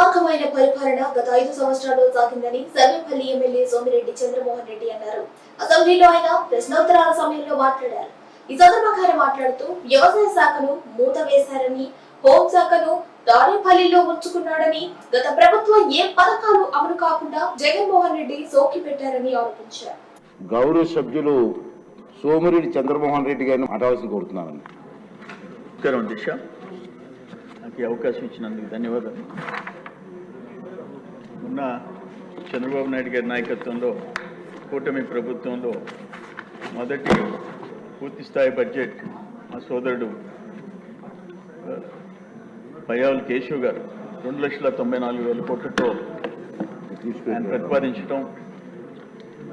దుర్మార్గమైన పరిపాలన గత ఐదు సంవత్సరాల్లో సాగిందని సర్వేపల్లి ఎమ్మెల్యే సోమిరెడ్డి చంద్రమోహన్ రెడ్డి అన్నారు. అసెంబ్లీలో ఆయన ప్రశ్నోత్తరాల సమయంలో మాట్లాడారు. ఈ సందర్భంగా ఆయన మాట్లాడుతూ వ్యవసాయ శాఖను మూత వేశారని హోంశాఖను దారేపల్లిలో ఉంచుకున్నాడని గత ప్రభుత్వం ఏ పథకాలు అమలు కాకుండా జగన్మోహన్ రెడ్డి సోకి పెట్టారని ఆరోపించారు. గౌరవ సభ్యులు సోమిరెడ్డి చంద్రమోహన్ రెడ్డి గారిని మాట్లాడాల్సి కోరుతున్నానండి. నమస్కారం దిశ నాకు ఈ అవకాశం ఇచ్చినందుకు ధన్యవాదాలు. ఉన్న చంద్రబాబు నాయుడు గారి నాయకత్వంలో కూటమి ప్రభుత్వంలో మొదటి పూర్తి స్థాయి బడ్జెట్ మా సోదరుడు ఆ, కేశవ్ గారు రెండు లక్షల తొంభై నాలుగు వేల కోట్లతో ఆయన ప్రతిపాదించడం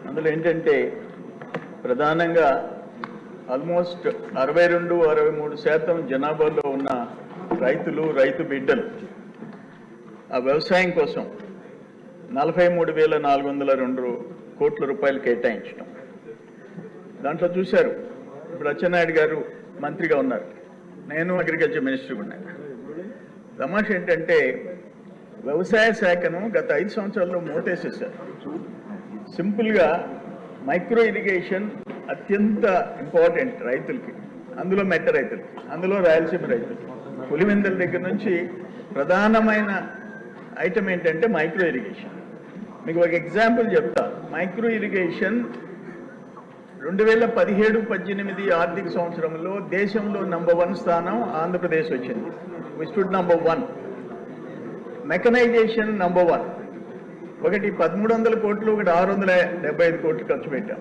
అందులో ఏంటంటే ప్రధానంగా ఆల్మోస్ట్ అరవై రెండు అరవై మూడు శాతం జనాభాలో ఉన్న రైతులు రైతు బిడ్డలు ఆ వ్యవసాయం కోసం నలభై మూడు వేల నాలుగు వందల రెండు కోట్ల రూపాయలు కేటాయించడం దాంట్లో చూశారు. ఇప్పుడు అచ్చెన్నాయుడు గారు మంత్రిగా ఉన్నారు. నేను అగ్రికల్చర్ మినిస్టర్ ఉన్నాను. తమాష ఏంటంటే వ్యవసాయ శాఖను గత ఐదు సంవత్సరాల్లో మూటేసేసారు సింపుల్గా మైక్రో ఇరిగేషన్ అత్యంత ఇంపార్టెంట్ రైతులకి. అందులో మెట్ట రైతులకి అందులో రాయలసీమ రైతులకి. పులివెందుల దగ్గర నుంచి ప్రధానమైన ఐటమ్ ఏంటంటే మైక్రో ఇరిగేషన్. మీకు ఒక ఎగ్జాంపుల్ చెప్తా. మైక్రో ఇరిగేషన్ రెండు వేల పదిహేడు పద్దెనిమిది ఆర్థిక సంవత్సరంలో దేశంలో నంబర్ వన్ స్థానం ఆంధ్రప్రదేశ్ వచ్చింది. విస్టుడ్ number one mechanisation number one ఒకటి పదమూడు వందల కోట్లు ఒకటి ఆరు వందల డెబ్బై ఐదు కోట్లు ఖర్చు పెట్టాం.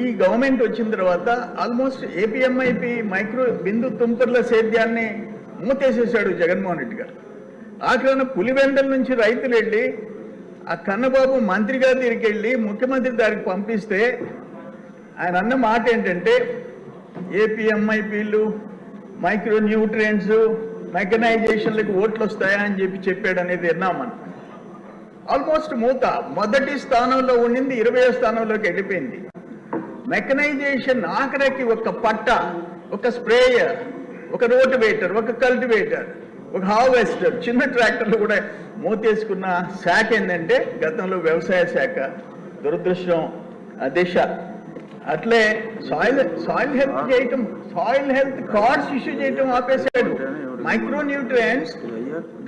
ఈ గవర్నమెంట్ వచ్చిన తర్వాత ఆల్మోస్ట్ ఏపీఎంఐపి మైక్రో బిందు తుంపర్ల సేద్యాన్ని మూతేసేసాడు జగన్మోహన్ రెడ్డి గారు. ఆఖరణ పులివెందల నుంచి రైతులు వెళ్ళి ఆ కన్నబాబు మంత్రి గారి దగ్గరికి వెళ్ళి ముఖ్యమంత్రి దానికి పంపిస్తే ఆయన అన్న మాట ఏంటంటే ఏపీఎంఐపీలు మైక్రో న్యూట్రియంట్స్ మెకనైజేషన్లకు ఓట్లు వస్తాయా అని చెప్పి చెప్పాడు అనేది విన్నాం మనం. ఆల్మోస్ట్ మూత మొదటి స్థానంలో ఉండింది ఇరవై స్థానంలోకి వెళ్ళిపోయింది. మెకనైజేషన్ ఆఖరికి ఒక పట్ట ఒక స్ప్రేయర్ ఒక రోటివేటర్ ఒక కల్టివేటర్ ఒక హార్వెస్టర్ చిన్న ట్రాక్టర్లు కూడా మూతేసుకున్న శాఖ ఏంటంటే గతంలో వ్యవసాయ శాఖ దురదృష్టం దిశ. అట్లే సాయిల్ సాయిల్ హెల్త్ చేయటం సాయిల్ హెల్త్ కార్డ్స్ ఇష్యూ చేయటం ఆపేశాడు. మైక్రో న్యూట్రియంట్స్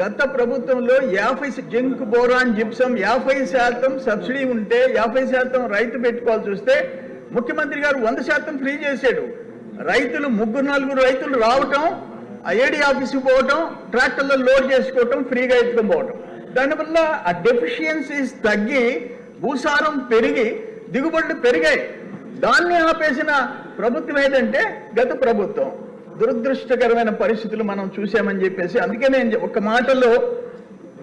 గత ప్రభుత్వంలో యాభై జింక్ బోరాన్ జిప్సం యాభై శాతం సబ్సిడీ ఉంటే యాభై శాతం రైతు పెట్టుకోవాల్సి వస్తే ముఖ్యమంత్రి గారు వంద శాతం ఫ్రీ చేశాడు. రైతులు ముగ్గురు నలుగురు రైతులు రావటం ఐఏడి ఆఫీస్కి పోవటం ట్రాక్టర్లో లోడ్ చేసుకోవటం ఫ్రీగా ఎత్తుకొని పోవటం. దానివల్ల ఆ డెఫిషియన్సీస్ తగ్గి భూసారం పెరిగి దిగుబడులు పెరిగాయి. దాన్ని ఆపేసిన ప్రభుత్వం ఏదంటే గత ప్రభుత్వం. దురదృష్టకరమైన పరిస్థితులు మనం చూసామని చెప్పేసి అందుకే నేను ఒక మాటలో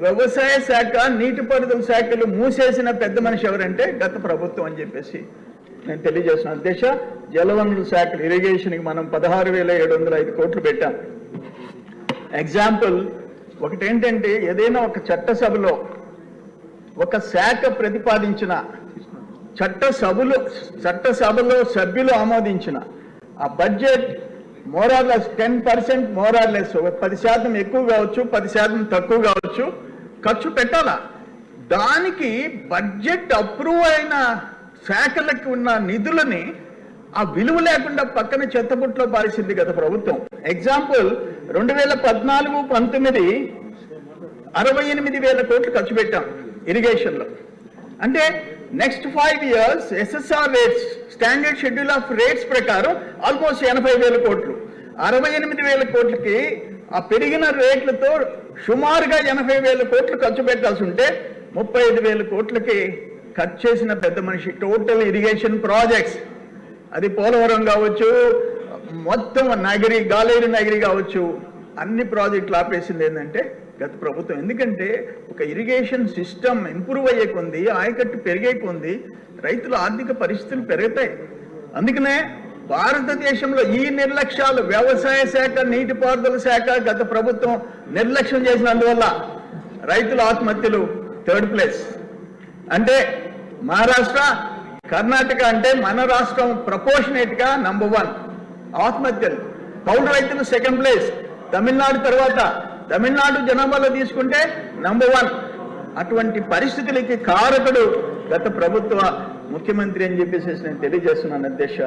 వ్యవసాయ శాఖ నీటిపారుదల శాఖలు మూసేసిన పెద్ద మనిషి ఎవరంటే గత ప్రభుత్వం అని చెప్పేసి నేను తెలియజేస్తున్నాను. దేశ జలవనరుల శాఖలు ఇరిగేషన్కి మనం పదహారు వేల ఏడు వందల ఐదు కోట్లు పెట్టాం. ఎగ్జాంపుల్ ఒకటి ఏంటంటే ఏదైనా ఒక చట్టసభలో ఒక శాఖ ప్రతిపాదించిన చట్టసభలో చట్టసభలో సభ్యులు ఆమోదించిన ఆ budget more or less ten percent more or less ఒక పది శాతం ఎక్కువ కావచ్చు పది శాతం తక్కువ కావచ్చు ఖర్చు పెట్టాలా? దానికి బడ్జెట్ అప్రూవ్ అయిన శాఖలకు ఉన్న నిధులని ఆ విలువ లేకుండా పక్కన చెత్తబుట్లో పారేసింది గత ప్రభుత్వం. ఎగ్జాంపుల్ రెండు వేల పద్నాలుగు పంతొమ్మిది అరవై ఎనిమిది వేల కోట్లు ఖర్చు పెట్టాం ఇరిగేషన్లో. అంటే next five years SSR rates standard schedule of rates ప్రకారం ఆల్మోస్ట్ ఎనభై వేల కోట్లు. అరవై ఎనిమిది వేల కోట్లకి ఆ పెరిగిన రేట్లతో సుమారుగా ఎనభై వేల కోట్లు ఖర్చు పెట్టాల్సి ఉంటే ముప్పై ఐదు వేల కోట్లకి ఖర్చు చేసిన పెద్ద మనిషి టోటల్ ఇరిగేషన్ ప్రాజెక్ట్స్. అది పోలవరం కావచ్చు మొత్తం నగరి గాలేరు నగరి కావచ్చు. అన్ని ప్రాజెక్టులు ఆపేసింది ఏంటంటే గత ప్రభుత్వం. ఎందుకంటే ఒక ఇరిగేషన్ సిస్టమ్ ఇంప్రూవ్ అయ్యే కొంది ఆయకట్టు పెరిగే కొంది రైతుల ఆర్థిక పరిస్థితులు పెరుగుతాయి. అందుకనే భారతదేశంలో ఈ నిర్లక్ష్యాలు వ్యవసాయ శాఖ నీటిపారుదల శాఖ గత ప్రభుత్వం నిర్లక్ష్యం చేసినందువల్ల రైతుల ఆత్మహత్యలు థర్డ్ ప్లేస్. అంటే మహారాష్ట్ర కర్ణాటక అంటే మన రాష్ట్రం ప్రపోర్షనేట్గా నంబర్ వన్ ఆత్మహత్యలు. కౌలు రైతులు సెకండ్ ప్లేస్ తమిళనాడు తర్వాత తమిళనాడు జనాభాలో తీసుకుంటే నంబర్ వన్ అటువంటి పరిస్థితులకి కారకుడు గత ప్రభుత్వ ముఖ్యమంత్రి అని చెప్పేసి నేను తెలియజేస్తున్నాను అధ్యక్ష.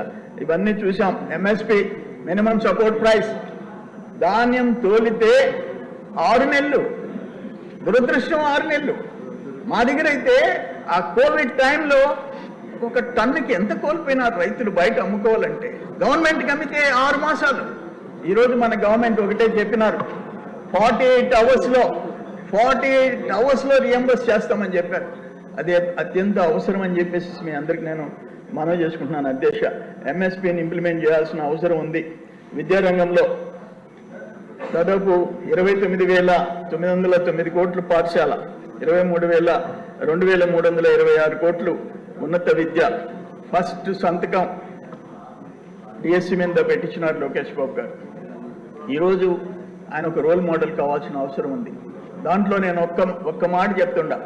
ఇవన్నీ చూసాం ఎంఎస్పి మినిమం సపోర్ట్ ప్రైస్ ధాన్యం తోలితే ఆరు నెలలు. దురదృష్టం ఆరు నెలలు. మా దగ్గర అయితే ఆ కోవిడ్ టైంలో ఒక టన్నుకి ఎంత కోల్పోయినారు రైతులు బయట అమ్ముకోవాలంటే గవర్నమెంట్కి అమ్మితే ఆరు మాసాలు. ఈరోజు మన గవర్నమెంట్ ఒకటే చెప్పినారు. ఫార్టీ ఎయిట్ అవర్స్లో ఫార్టీ ఎయిట్ అవర్స్లో రియంబర్స్ చేస్తామని చెప్పారు. అది అత్యంత అవసరం అని చెప్పేసి మీ అందరికి నేను మనవి చేసుకుంటున్నాను అధ్యక్ష. ఎంఎస్పిని ఇంప్లిమెంట్ చేయాల్సిన అవసరం ఉంది. విద్యారంగంలో దాదాపు ఇరవై తొమ్మిది వేల తొమ్మిది వందల తొమ్మిది కోట్లు పాఠశాల ఇరవై మూడు వేల రెండు వేల మూడు వందల ఇరవై ఆరు కోట్లు ఉన్నత విద్య. ఫస్ట్ సంతకం డిఎస్సి మీద పెట్టించినారు లోకేష్ బాబు గారు. ఈరోజు ఆయన ఒక రోల్ మోడల్ కావాల్సిన అవసరం ఉంది. దాంట్లో నేను ఒక్క ఒక్క మాట చెప్తుండా.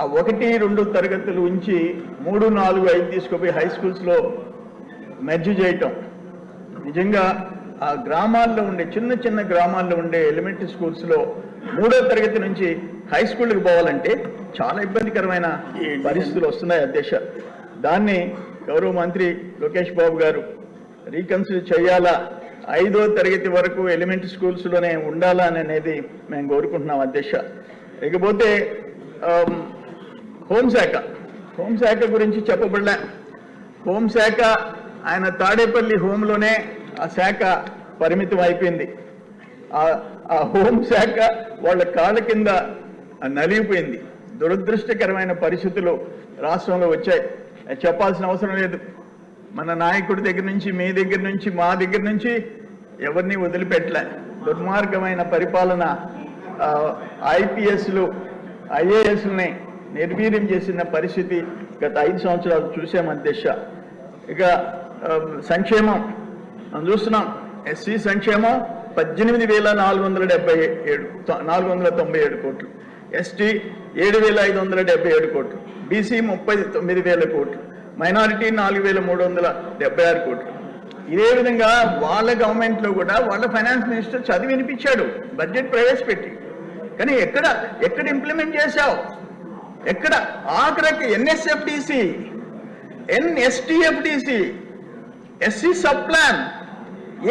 ఆ ఒకటి రెండు తరగతులు ఉంచి మూడు నాలుగు ఐదు తీసుకుపోయి హై స్కూల్స్లో మెర్జ్ చేయటం. నిజంగా ఆ గ్రామాల్లో ఉండే చిన్న చిన్న గ్రామాల్లో ఉండే ఎలిమెంటరీ స్కూల్స్లో మూడో తరగతి నుంచి హై స్కూల్కి పోవాలంటే చాలా ఇబ్బందికరమైన పరిస్థితులు వస్తున్నాయి అధ్యక్ష దాన్ని గౌరవ మంత్రి లోకేష్ బాబు గారు రీకన్సిడర్ చేయాలా? ఐదో తరగతి వరకు ఎలిమెంటరీ స్కూల్స్లోనే ఉండాలా అని అనేది మేము కోరుకుంటున్నాం అధ్యక్ష ఇకపోతే హోంశాఖ హోంశాఖ గురించి చెప్పబడలే. హోంశాఖ ఆయన తాడేపల్లి హోంలోనే ఆ శాఖ పరిమితం అయిపోయింది. ఆ- ఆ హోంశాఖ వాళ్ళ కాళ్ళ కింద నలిగిపోయింది. దురదృష్టకరమైన పరిస్థితులు రాష్ట్రంలో వచ్చాయి. చెప్పాల్సిన అవసరం లేదు. మన నాయకుడి దగ్గర నుంచి మీ దగ్గర నుంచి మా దగ్గర నుంచి ఎవరిని వదిలిపెట్టలే. దుర్మార్గమైన పరిపాలన ఐపీఎస్లు ఐఏఎస్ని నిర్వీర్యం చేసిన పరిస్థితి గత ఐదు సంవత్సరాలు చూసాం అధ్యక్ష. ఇక సంక్షేమం. మనం చూస్తున్నాం ఎస్సీ సంక్షేమం పద్దెనిమిది వేల నాలుగు వందల డెబ్బై ఏడు నాలుగు వందల తొంభై ఏడు కోట్లు. ఎస్టీ ఏడు వేల ఐదు వందల డెబ్బై ఏడు కోట్లు బీసీ ముప్పై తొమ్మిది వేల కోట్లు మైనారిటీ నాలుగు వేల మూడు వందల డెబ్బై ఆరు కోట్లు. ఇదే విధంగా వాళ్ళ గవర్నమెంట్లో కూడా వాళ్ళ ఫైనాన్స్ మినిస్టర్ చదివి వినిపించాడు బడ్జెట్ ప్రవేశపెట్టి. కానీ ఎక్కడ ఎక్కడ ఇంప్లిమెంట్ చేశావు? ఎక్కడ? ఆఖరికి NSFDC NSTFDC SC sub plan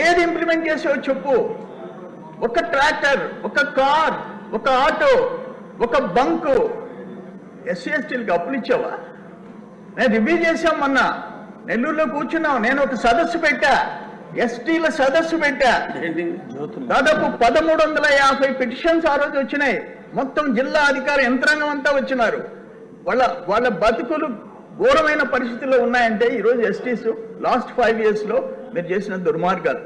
ఏది ఇంప్లిమెంట్ చేసావు చెప్పు. ఒక ట్రాక్టర్ ఒక కార్ ఒక ఆటో ఒక బంకు ఎస్సీ ఎస్టీలకు అప్పులు ఇచ్చావా నేను రివ్యూ చేశాం మొన్న నెల్లూరులో కూర్చున్నాం నేను ఒక సదస్సు పెట్టా. ఎస్టీల సదస్సు పెట్టా. దాదాపు పదమూడు వందల యాభై పిటిషన్స్ ఆ రోజు వచ్చినాయి. మొత్తం జిల్లా అధికార యంత్రాంగం అంతా వచ్చినారు. వాళ్ళ వాళ్ళ బతుకులు ఘోరమైన పరిస్థితుల్లో ఉన్నాయంటే ఈరోజు ఎస్టీస్ లాస్ట్ ఫైవ్ ఇయర్స్లో మీరు చేసిన దుర్మార్గాలు.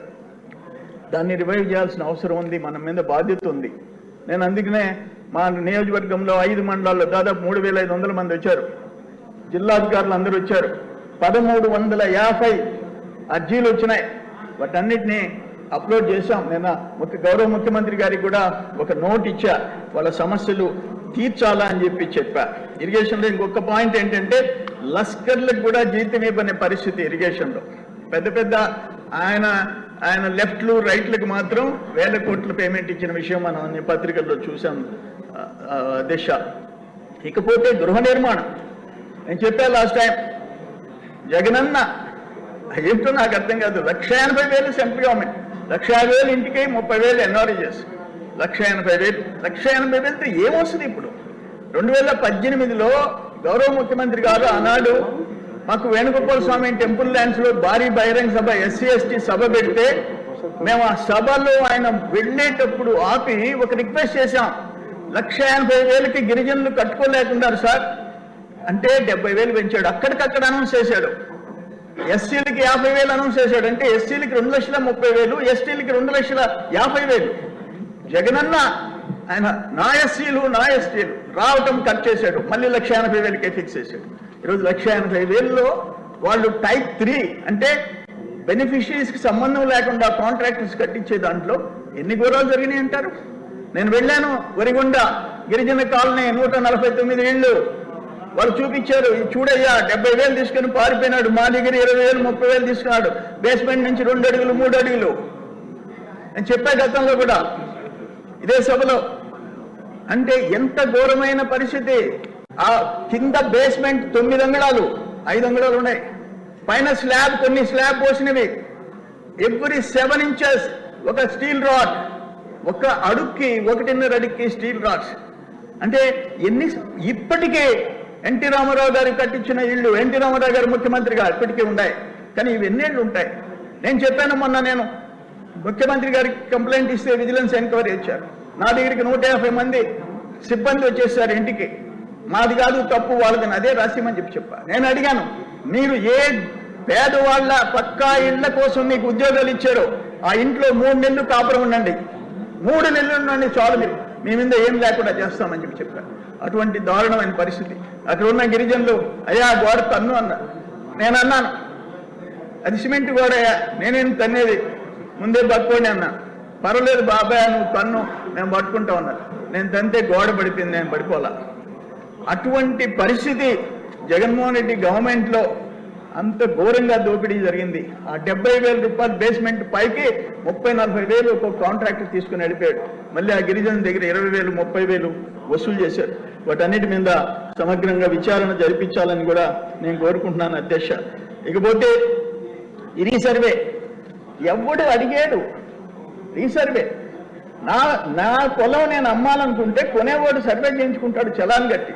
దాన్ని రివైవ్ చేయాల్సిన అవసరం ఉంది. మన మీద బాధ్యత ఉంది. నేను అందుకనే మా నియోజకవర్గంలో ఐదు మండలాల్లో దాదాపు మూడు వేల ఐదు వందల మంది వచ్చారు. జిల్లాధికారులు అందరూ వచ్చారు. పదమూడు వందల యాభై అర్జీలు వచ్చినాయి. వాటన్నిటిని అప్లోడ్ చేశాం. నిన్న ముఖ్య గౌరవ ముఖ్యమంత్రి గారికి కూడా ఒక నోట్ ఇచ్చా. వాళ్ళ సమస్యలు తీర్చాలా అని చెప్పి చెప్పా. ఇరిగేషన్లో ఇంకొక పాయింట్ ఏంటంటే లస్కర్లకు కూడా జీతం ఇవ్వని పరిస్థితి ఇరిగేషన్లో. పెద్ద పెద్ద ఆయన ఆయన లెఫ్ట్లు రైట్లకు మాత్రం వేల కోట్ల పేమెంట్ ఇచ్చిన విషయం మనం అన్ని పత్రికల్లో చూసాం దిశ. ఇకపోతే గృహ నిర్మాణం. నేను చెప్పాను లాస్ట్ టైం జగనన్న ఏంటో నాకు అర్థం కాదు. లక్ష ఎనభై వేలు సెంట్రల్ గవర్నమెంట్. లక్ష యాభై వేలు ఇంటికి ముప్పై వేలు ఎన్ఆర్ఈఎస్ లక్ష ఎనభై వేలు. లక్ష ఎనభై వేలతో ఏమొస్తుంది ఇప్పుడు? రెండు వేల పద్దెనిమిదిలో గౌరవ ముఖ్యమంత్రి గారు ఆనాడు మాకు వేణుగోపాల స్వామి టెంపుల్ ల్యాండ్స్లో భారీ బహిరంగ సభ ఎస్సీ ఎస్టీ సభ పెడితే మేము ఆ సభలో ఆయన వెళ్ళేటప్పుడు ఆపి ఒక రిక్వెస్ట్ చేశాం. లక్ష ఎనభై వేలకి గిరిజనులు కట్టుకోలేకున్నారు సార్. అంటే డెబ్బై వేలు పెంచాడు. అక్కడికక్కడ అనౌన్స్ చేశాడు. ఎస్సీలకి యాభై వేలు అనౌన్స్ చేశాడు. అంటే ఎస్సీలకి రెండు లక్షల ముప్పై వేలు ఎస్టీలకి రెండు లక్షల యాభై వేలు. జగనన్న ఆయన నా ఎస్సీలు నా ఎస్టీలు రావటం కట్ చేశాడు. మళ్ళీ లక్ష ఎనభై వేలకే ఫిక్స్ చేశాడు. ఈరోజు లక్ష ఎనభై వేలలో వాళ్ళు టైప్ త్రీ అంటే బెనిఫిషరీస్కి సంబంధం లేకుండా కాంట్రాక్టర్స్ కట్టించే దాంట్లో ఎన్ని ఘోరాలు జరిగినాయి అంటారు? నేను వెళ్ళాను వరిగొండ గిరిజన కాలనీ నూట నలభై తొమ్మిది ఇళ్ళు. వాళ్ళు చూపించారు "ఇది చూడయ్యా డెబ్బై వేలు తీసుకుని పారిపోయినాడు మా దగ్గర ఇరవై వేలు ముప్పై వేలు తీసుకున్నాడు. బేస్మెంట్ నుంచి రెండు అడుగులు మూడు అడుగులు. నేను చెప్పా గతంలో కూడా ఇదే సభలో అంటే ఎంత ఘోరమైన పరిస్థితి. ఆ కింద బేస్మెంట్ తొమ్మిది అంగళాలు ఐదు అంగళాలు ఉన్నాయి. పైన స్లాబ్ కొన్ని స్లాబ్ పోసినవి. ఎవ్రీ సెవెన్ ఇంచెస్ ఒక స్టీల్ రాడ్ ఒక అడుక్కి ఒకటిన్నర అడుక్కి స్టీల్ రాడ్స్. అంటే ఎన్ని ఇప్పటికే ఎన్టీ రామారావు గారు కట్టించిన ఇళ్ళు ఎన్టీ రామారావు గారు ముఖ్యమంత్రిగా ఇప్పటికే ఉన్నాయి. కానీ ఇవి ఎన్నేళ్ళు ఉంటాయి? నేను చెప్పాను మొన్న నేను. ముఖ్యమంత్రి గారికి కంప్లైంట్ ఇస్తే విజిలెన్స్ ఎంక్వైరీ ఇచ్చారు. నా దగ్గరికి నూట యాభై మంది సిబ్బంది వచ్చేసారు ఇంటికి. మాది కాదు తప్పు వాళ్ళకి అదే రాసిమని చెప్పి చెప్పా. నేను అడిగాను మీరు ఏ పేదవాళ్ళ పక్కా ఇళ్ళ కోసం మీకు ఉద్యోగాలు ఇచ్చారో ఆ ఇంట్లో మూడు నెలలు కాపురం ఉండండి. మూడు నెలలు ఉండండి చాలు మీరు. మీ మీద ఏం లేకుండా చేస్తామని చెప్పి చెప్పారు. అటువంటి దారుణమైన పరిస్థితి. అక్కడ ఉన్న గిరిజనులు అయ్యా గోడ తన్ను అన్నారు. నేను అన్నాను. అది సిమెంట్ గోడయ్యా నేనేం తన్నేది? ముందే పట్టుకోండి అన్నా. పర్వాలేదు బాబాయ్ నువ్వు తన్ను మేము పట్టుకుంటా ఉన్నారు నేను తంతే గోడ పడిపోయింది నేను పడిపోలా అటువంటి పరిస్థితి జగన్మోహన్ రెడ్డి గవర్నమెంట్లో అంత ఘోరంగా దోపిడీ జరిగింది. ఆ డెబ్బై వేల రూపాయలు బేస్మెంట్ పైకి ముప్పై నలభై వేలు ఒక కాంట్రాక్టర్ తీసుకుని వెళ్ళిపోయాడు మళ్ళీ ఆ గిరిజన దగ్గర ఇరవై వేలు ముప్పై వేలు వసూలు చేశారు వాటన్నిటి మీద సమగ్రంగా విచారణ జరిపించాలని కూడా నేను కోరుకుంటున్నాను అధ్యక్ష. ఇకపోతే ఈ రీసర్వే ఎవడు అడిగాడు? రీసర్వే నా నా పొలం నేను అమ్మాలనుకుంటే కొనేవాడు సర్వే చేయించుకుంటాడు చలాన్ కట్టి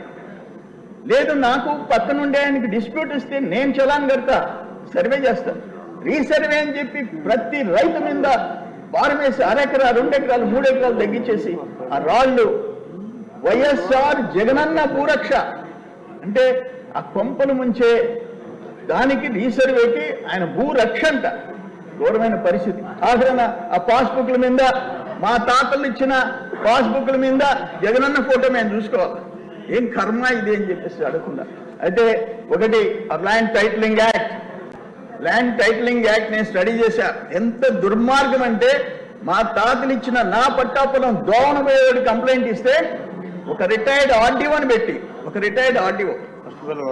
లేదు నాకు పక్కనుండే ఆయనకి డిస్ప్యూట్ ఇస్తే నేను చలాన్ కడతా. సర్వే చేస్తాను రీసర్వే అని చెప్పి ప్రతి రైతు మీద భారం వేసి అరెకరా రెండు ఎకరాలు మూడు ఎకరాలు తగ్గించేసి ఆ రాళ్ళు వైఎస్ఆర్ జగనన్న భూరక్ష. అంటే ఆ కొంపలు ముంచే దానికి రీసర్వేకి ఆయన భూరక్ష అంట. ఘోరమైన పరిస్థితి. ఆఖరణ ఆ పాస్బుక్ల మీద మా తాతలు ఇచ్చిన పాస్బుక్ల మీద జగనన్న ఫోటో మేము చూసుకోవాలి. ఏం కర్మ ఇది అని చెప్పేసి అడగకుండా అయితే ఒకటి land titling act land titling act నేను స్టడీ చేశా. ఎంత దుర్మార్గం అంటే మా తాతలు ఇచ్చిన నా పట్టాపురం దోవనబోయేవాడు కంప్లైంట్ ఇస్తే ఒక రిటైర్డ్ ఆర్డీఓని పెట్టి ఒక రిటైర్డ్ ఆర్డీఓ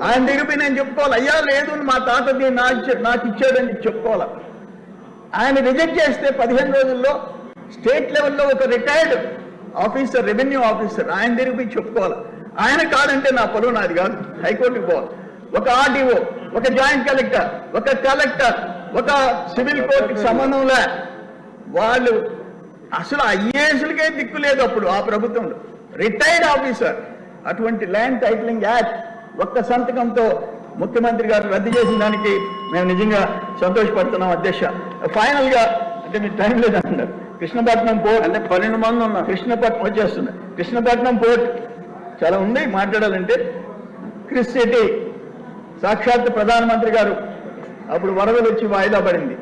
ఆయన దిగిపోయి నేను చెప్పుకోవాలి అయ్యా లేదు మా తాత నాకు ఇచ్చాడని చెప్పుకోవాలి? ఆయన రిజెక్ట్ చేస్తే పదిహేను రోజుల్లో స్టేట్ లెవెల్లో ఒక రిటైర్డ్ ఆఫీసర్ రెవెన్యూ ఆఫీసర్ ఆయన దగ్గర చెప్పుకోవాలి? ఆయన కాదంటే నా పొలం నాది కాదు. హైకోర్టుకి పోవాలి ఒక ఆర్డీఓ ఒక జాయింట్ కలెక్టర్ ఒక కలెక్టర్ ఒక సివిల్ కోర్టుకి సంబంధంలే వాళ్ళు అసలు ఐఏఎస్లకే దిక్కు లేదు అప్పుడు ఆ ప్రభుత్వంలో. Retired officer. అటువంటి ల్యాండ్ టైటిలింగ్ యాక్ట్ ఒక్క సంతకంతో ముఖ్యమంత్రి గారు రద్దు చేసిన దానికి మేము నిజంగా సంతోషపడుతున్నాం అధ్యక్ష. ఫైనల్గా అంటే మీరు టైం లేదంటున్నారు కృష్ణపట్నం పోర్ట్. అంటే పన్నెండు మంది ఉన్నారు. కృష్ణపట్నం వచ్చేస్తుంది. కృష్ణపట్నం పోర్ట్ చాలా ఉంది మాట్లాడాలంటే క్రిస్ సిటీ సాక్షాత్ ప్రధానమంత్రి గారు. అప్పుడు వరదలు వచ్చి వాయిదా పడింది.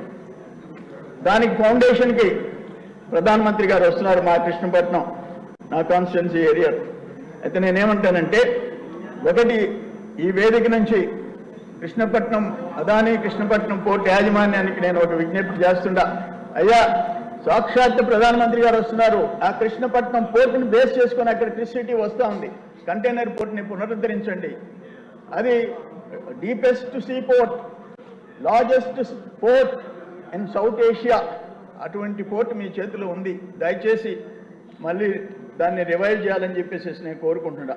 దానికి ఫౌండేషన్కి ప్రధానమంత్రి గారు వస్తున్నారు మా కృష్ణపట్నం నా కాన్స్టిట్యున్సీ ఏరియా. అయితే నేనేమంటానంటే ఒకటి ఈ వేదిక నుంచి కృష్ణపట్నం అదాని కృష్ణపట్నం పోర్ట్ యాజమాన్యానికి నేను ఒక విజ్ఞప్తి చేస్తుండా. అయ్యా సాక్షాత్ ప్రధానమంత్రి గారు వస్తున్నారు. ఆ కృష్ణపట్నం పోర్టుని బేస్ చేసుకొని అక్కడ క్రిస్ సిటీ వస్తూ ఉంది. కంటైనర్ పోర్ట్ని పునరుద్ధరించండి. అది deepest sea port largest port in South Asia. అటువంటి పోర్ట్ మీ చేతిలో ఉంది. దయచేసి మళ్ళీ దాన్ని రివైవ్ చేయాలని చెప్పేసి నేను కోరుకుంటున్నా.